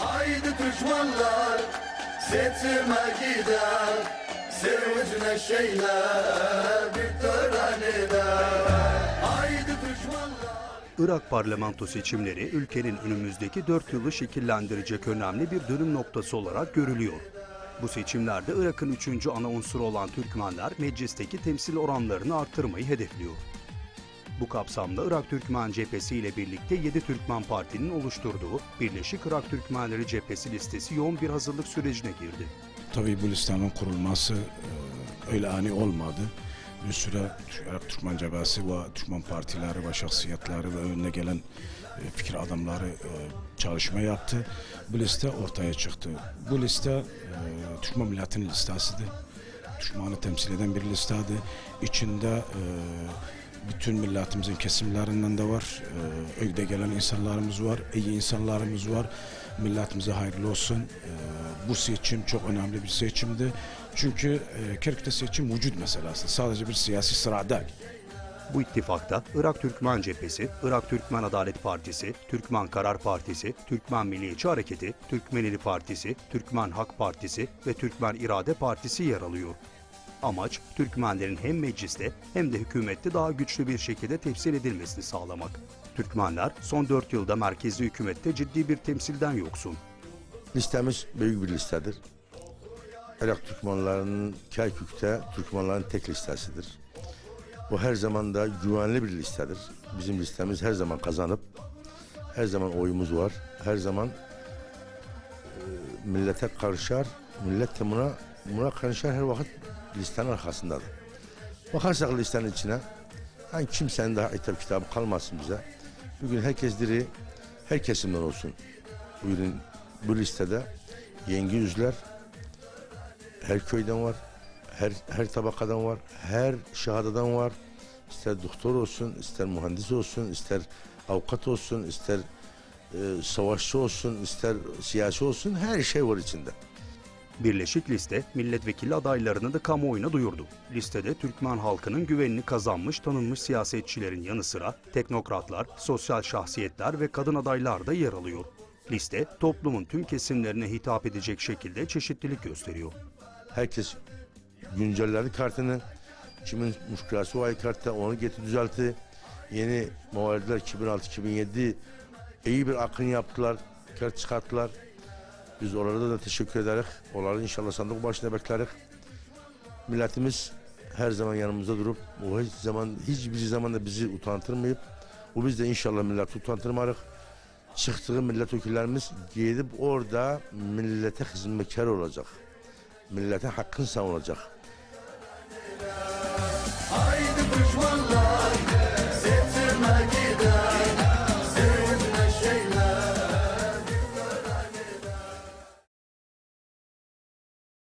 Haydi düşmanlar seçime gider Sevinç neşeyle bir tören eder Haydi Irak parlamento seçimleri ülkenin önümüzdeki 4 yılı şekillendirecek önemli bir dönüm noktası olarak görülüyor. Bu seçimlerde Irak'ın üçüncü ana unsuru olan Türkmenler meclisteki temsil oranlarını arttırmayı hedefliyor. Bu kapsamda Irak Türkmen Cephesi ile birlikte 7 Türkmen Parti'nin oluşturduğu Birleşik Irak Türkmenleri Cephesi listesi yoğun bir hazırlık sürecine girdi. Tabii bu listenin kurulması e, öyle ani olmadı. Bir süre Irak Türkmen Cebesi ve Türkmen partileri ve şahsiyetleri ve önüne gelen e, fikir adamları e, çalışma yaptı. Bu liste ortaya çıktı. Bu liste Türkmen milletinin listesidir. Türkmen'i temsil eden bir listeydi. İçinde bütün milletimizin kesimlerinden de var. E, öyle gelen insanlarımız var, iyi insanlarımız var. Milletimize hayırlı olsun. E, bu seçim çok önemli bir seçimdi. Çünkü e, Kerkük'te seçim vücut meselesi. Sadece bir siyasi sıra değil. Bu ittifakta Irak Türkmen Cephesi, Irak Türkmen Adalet Partisi, Türkmen Karar Partisi, Türkmen Milliyetçi Hareketi, Türkmenili Partisi, Türkmen Hak Partisi ve Türkmen İrade Partisi yer alıyor. Amaç Türkmenlerin hem mecliste hem de hükümette daha güçlü bir şekilde temsil edilmesini sağlamak. Türkmenler son 4 yılda merkezi hükümette ciddi bir temsilden yoksun. Listemiz büyük bir listedir. Irak Türkmenlerinin Kerkük'te Türkmenlerin tek listesidir. Bu her zaman da güvenli bir listedir. Bizim listemiz her zaman kazanıp her zaman oyumuz var. Her zaman e, millete karışar. Millet de buna, buna karışar her vakit listenin arkasındadır. Bakarsak listenin içine hani kimsenin daha hitap kitabı kalmasın bize. Bugün herkes diri her kesimden olsun. Bugün bu listede yengi yüzler her köyden var, her her tabakadan var, her şahadadan var. İster doktor olsun, ister mühendis olsun, ister avukat olsun, ister e, savaşçı olsun, ister siyasi olsun her şey var içinde. Birleşik Liste milletvekili adaylarını da kamuoyuna duyurdu. Listede Türkmen halkının güvenini kazanmış tanınmış siyasetçilerin yanı sıra teknokratlar, sosyal şahsiyetler ve kadın adaylar da yer alıyor. Liste toplumun tüm kesimlerine hitap edecek şekilde çeşitlilik gösteriyor. Herkes güncelleri kartını, kimin müşkülası var kartta onu getir düzeltti. Yeni muhalifler 2006-2007 iyi bir akın yaptılar, kart çıkarttılar. Biz orada da teşekkür ederiz. Onları inşallah sandık başına bekleriz. Milletimiz her zaman yanımızda durup o hiç zaman hiçbir zaman da bizi utandırmayıp o biz de inşallah milleti utandırmarız. Çıktığı milletvekillerimiz gidip orada millete hizmetkar olacak. Millete hakkın savunacak. Haydi düşmanlar